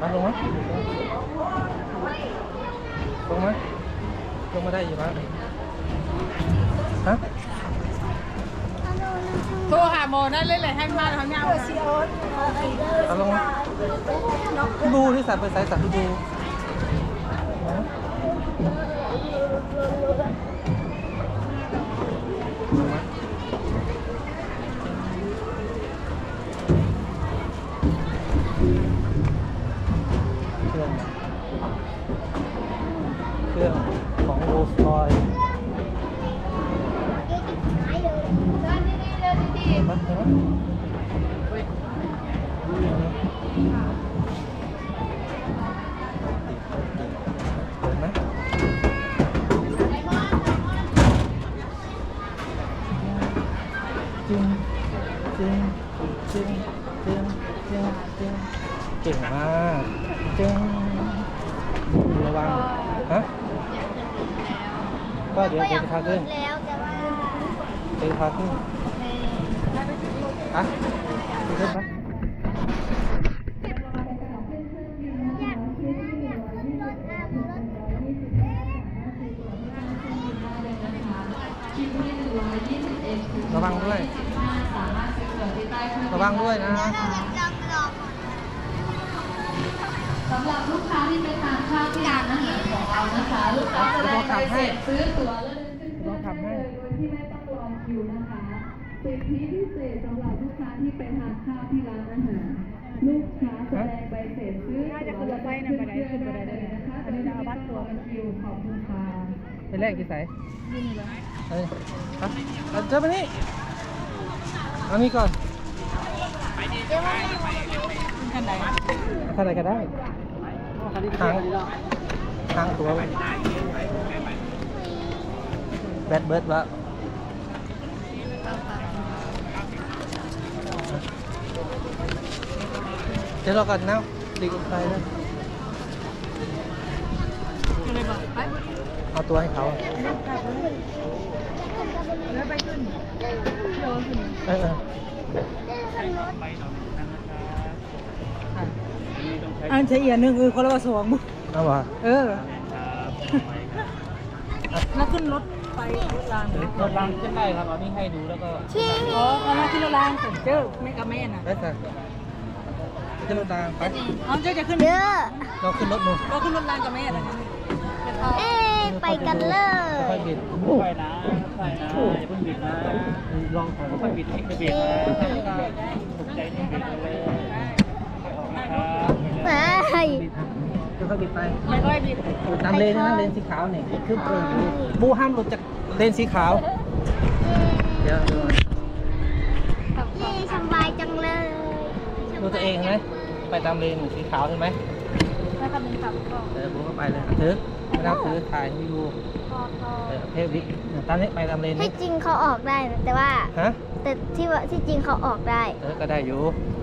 มาลงไหมลงไหมลงมาได้อยู่มั้ยฮะโทรหาโมนั่นเล่นเลยให้มาทำงานเอาลงมดูที่สายไปสายสัตว์ดู เครื่องของโรสรอยเห็นไหมเห็นไหมเห็นไหมจริงจริงจริงจริงจริงจริงเก่งมากจริงระวังฮะ ก็เดี๋ยวเดี๋ยวจะพาขึ้นแล้วแต่ว่าเดี๋ยวพาขึ้นอะขึ้นปะอยากอยากขึ้นรถนะรถระวังด้วย ระวังด้วยนะลองลองสำหรับลูกค้าที่ไปทานข้าวที่ร้านอาหารของเรานะคะ ลูกค้าแสดงใบเสร็จซื้อตั๋วแล้วเดินขึ้นเครื่องได้เลยโดยที่ไม่ต้องรอคิวนะคะสิทธิพิเศษสำหรับลูกค้าที่ไปทานข้าวที่ร้านอาหารลูกค้าแสดงใบเสร็จซื้อตั๋วแล้วเดินขึ้นเครื่องได้เลยนะคะโดยที่ไม่ต้องรอคิวขอบคุณค่ะเป็นแรกกี่สายเอ้ยครับเอาเจอมานี่เอานี่ก่อนเดี๋ยวว่ากันไหนเท่าไหรก็ได้ทาง ทางตัวแบดเบิร์ดแล้วเดี๋ยวรอก่อนนะดีกว่าใครนะเลยบอกไปเอาตัวให้เขาแล้วไปขึ้นโยนขึ้นเอออันเอียหนึ่งคือคนละว่าสอ เอาวะเออแล้วขึ้นรถไปรถรางรถรางใกล้ครับเอานี่ให้ดูแล้วก็ชี้อ๋อเอามาขึ้นรถรางผมเจอแม่กับแม่น่ะไปสั่งจะรถรางไปเอาเจ้าจะขึ้นเยอะเราขึ้นรถหนูก็ขึ้นรถรางกับแม่น่ะเอ๊ะไปกันเลค่อยยบิดค่อยนะค่อยนะอย่าเพิ่งบิดนะลองถอยค่อยบิดให้เบรกนะตกใจนี่เบรกเลยออกนะครับไป ค่อยบิดไปไม่ค่อยบิดตามเลนนะเลนสีขาวนี่คือเปิดบูห้ามหลุดจากเลนสีขาว เดี๋ยวดูนี่สบายจังเลยดูตัวเองไหมไปตามเลนสีขาวเห็นไหมแล้วก็เป็นขับก็เออบูก็ไปเลยถือไม่ต้องถือถ่ายให้ดูพอพอเออเทปวิกตามนี้ไปตามเลนที่นี้จริงเขาออกได้นะแต่ว่าฮะแต่ที่ว่าที่จริงเขาออกได้เออก็ได้อยู่แ